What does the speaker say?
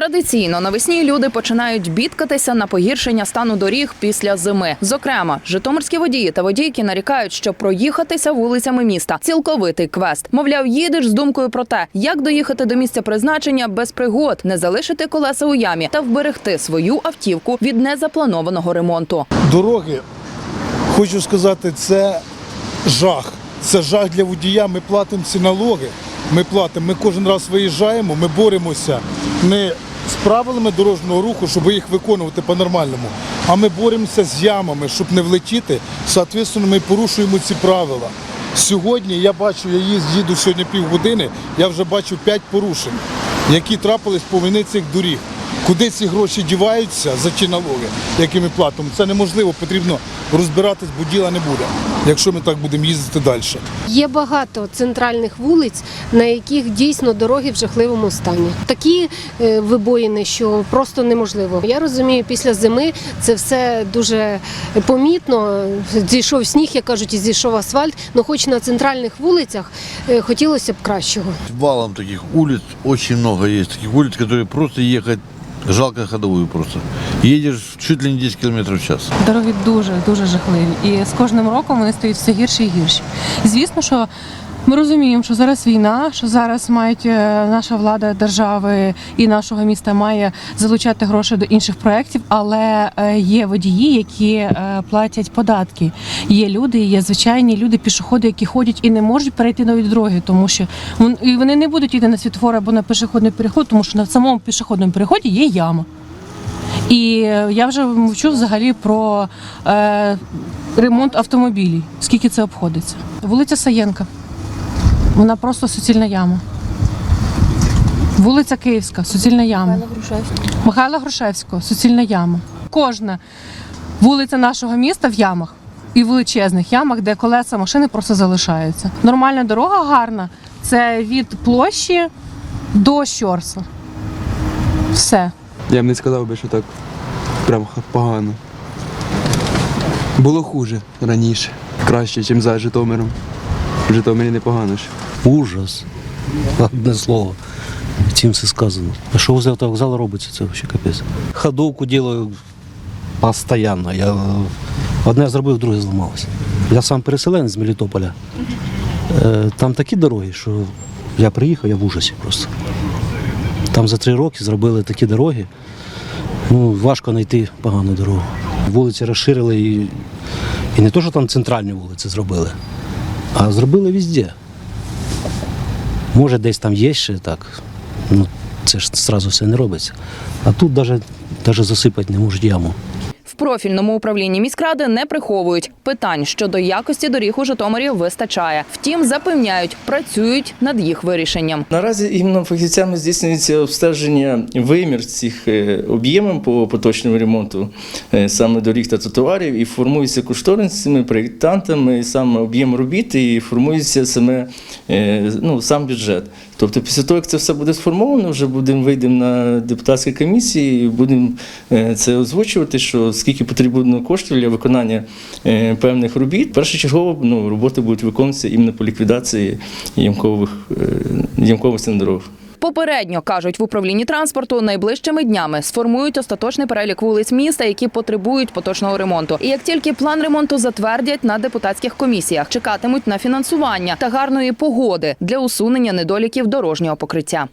Традиційно навесні люди починають бідкатися на погіршення стану доріг після зими. Зокрема, житомирські водії та водійки нарікають, що проїхатися вулицями міста цілковитий квест. Мовляв, їдеш з думкою про те, як доїхати до місця призначення без пригод, не залишити колеса у ямі та вберегти свою автівку від незапланованого ремонту. Дороги, хочу сказати, це жах. Це жах для водія. Ми платимо ці налоги. Ми платимо, ми кожен раз виїжджаємо, ми боремося не з правилами дорожнього руху, щоб їх виконувати по-нормальному, а ми боремося з ямами, щоб не влетіти. Соответственно, ми порушуємо ці правила. Сьогодні я бачу, я їду сьогодні півгодини, я вже бачу п'ять порушень, які трапились по вини цих доріг. Куди ці гроші діваються за ті налоги, які ми платимо, це неможливо, потрібно розбиратись, бо діла не буде, якщо ми так будемо їздити далі. Є багато центральних вулиць, на яких дійсно дороги в жахливому стані. Такі е, вибоїни, що просто неможливо. Я розумію, після зими це все дуже помітно. Зійшов сніг, як кажуть, і зійшов асфальт. Ну, хоч на центральних вулицях е, хотілося б кращого. Валом таких улиц очень много есть. Таких улиц, которые просто ехать жалко ходовую просто. Їдеш чуть ли не 10 км в час. Дороги дуже дуже жахливі, і з кожним роком вони стають все гірші і гірші. Звісно, що ми розуміємо, що зараз війна, що зараз мають е, наша влада держави і нашого міста має залучати гроші до інших проєктів, але е, є водії, які е, платять податки. Є люди, є звичайні люди, пішоходи, які ходять і не можуть перейти нові дороги, тому що вони не будуть йти на світофор або на пішохідний переход, тому що на самому пішохідному переході є яма. І я вже мовчу взагалі про е, ремонт автомобілів, скільки це обходиться. Вулиця Саєнка. Вона просто суцільна яма. Вулиця Київська, суцільна яма. Михайла Грушевського, суцільна яма. Кожна вулиця нашого міста в ямах і величезних ямах, де колеса машини просто залишаються. Нормальна дорога гарна. Це від площі до Щорса. Все. Я б не сказав би, що так прям погано. Було хуже раніше, краще, ніж за Житомиром. В Житомирі непогано ж. Ужас. Одне слово. Цим все сказано. А що возле автовокзалу робиться, це взагалі капець. Ходовку делаю постійно. Я е, одне зробив, друге зламалося. Я сам переселенець з Мелітополя. Е, Там такі дороги, що я приїхав, я в ужасі просто. Там за три роки зробили такі дороги. Ну, важко знайти погану дорогу. Вулиці розширили і, і не то, що там центральні вулиці зробили, а зробили везде. Може, десь там є ще так. Ну, це ж зразу все не робиться. А тут навіть засипати не можуть яму. В профільному управлінні міськради не приховують питань щодо якості доріг у Житомирі вистачає. Втім, запевняють, працюють над їх вирішенням. Наразі іменно фахівцями здійснюється обстеження вимір цих е, об'ємів по поточному ремонту е, саме доріг та тротуарів і формується кошторисними проєктантами, саме об'єм робіт і формується саме е, ну, сам бюджет. Тобто, після того, як це все буде сформовано, вже будемо вийдемо на депутатські комісії, і будемо е, це озвучувати, що скільки потрібно коштів для виконання е, певних робіт. Першочергово ну, роботи будуть виконуватися іменно по ліквідації ямкових ямкових ямковості на дорогах. Попередньо кажуть в управлінні транспорту, найближчими днями сформують остаточний перелік вулиць міста, які потребують поточного ремонту. І як тільки план ремонту затвердять на депутатських комісіях, чекатимуть на фінансування та гарної погоди для усунення недоліків дорожнього покриття.